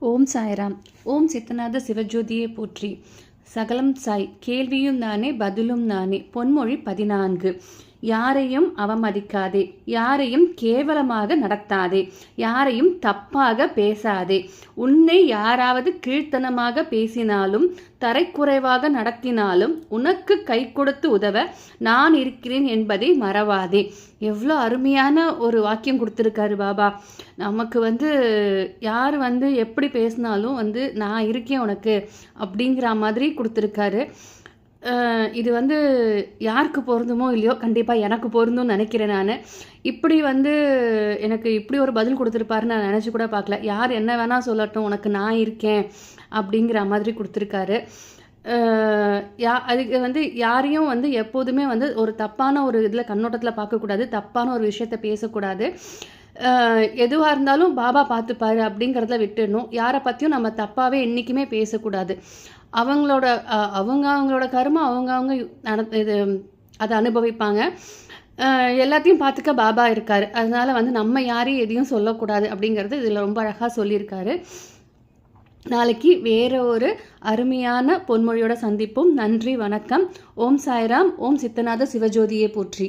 ஓம் சாய்ராம். ஓம் சித்தநாத சிவஜோதியை போற்றி. சகலம் சாய். கேள்வியும் நானே பதிலும் நானே. பொன்மொழி பதினான்கு. யாரையும் அவமதிக்காதே யாரையும் கேவலமாக நடத்தாதே யாரையும் தப்பாக பேசாதே. உன்னை யாராவது கீழ்த்தனமாக பேசினாலும் தரைக்குறைவாக நடத்தினாலும் உனக்கு கை கொடுத்து உதவ நான் இருக்கிறேன் என்பதை மறவாதே. எவ்வளோ அருமையான ஒரு வாக்கியம் கொடுத்துருக்காரு பாபா. நமக்கு வந்து யார் வந்து எப்படி பேசினாலும் வந்து நான் இருக்கேன் உனக்கு அப்படிங்கிற மாதிரி கொடுத்துருக்காரு. இது வந்து யாருக்கு பொருந்துமோ இல்லையோ கண்டிப்பாக எனக்கு பொருந்தும்னு நினைக்கிறேன் நான். இப்படி வந்து எனக்கு இப்படி ஒரு பதில் கொடுத்துருப்பாருன்னு நான் நினச்சி கூட பார்க்கல. யார் என்ன வேணால் சொல்லட்டும் உனக்கு நான் இருக்கேன் அப்படிங்கிற மாதிரி கொடுத்துருக்காரு. யா அதுக்கு வந்து யாரையும் வந்து எப்போதுமே வந்து ஒரு தப்பான ஒரு இதில் கண்ணோட்டத்தில் பார்க்கக்கூடாது தப்பான ஒரு விஷயத்த பேசக்கூடாது. எதுவாக இருந்தாலும் பாபா பார்த்துப்பாரு அப்படிங்கிறத விட்டுடணும். யாரை பற்றியும் நம்ம தப்பாகவே என்றைக்குமே பேசக்கூடாது. அவங்களோட அவங்க அவங்களோட கருமை அவங்க அவங்க நட இது அதை அனுபவிப்பாங்க. எல்லாத்தையும் பார்த்துக்க பாபா இருக்கார். அதனால வந்து நம்ம யாரையும் எதையும் சொல்லக்கூடாது அப்படிங்கிறது இதில் ரொம்ப அழகாக சொல்லியிருக்காரு. நாளைக்கு வேற ஒரு அருமையான பொன்மொழியோட சந்திப்போம். நன்றி வணக்கம். ஓம் சாய்ராம். ஓம் சித்தநாத சிவஜோதியை போற்றி.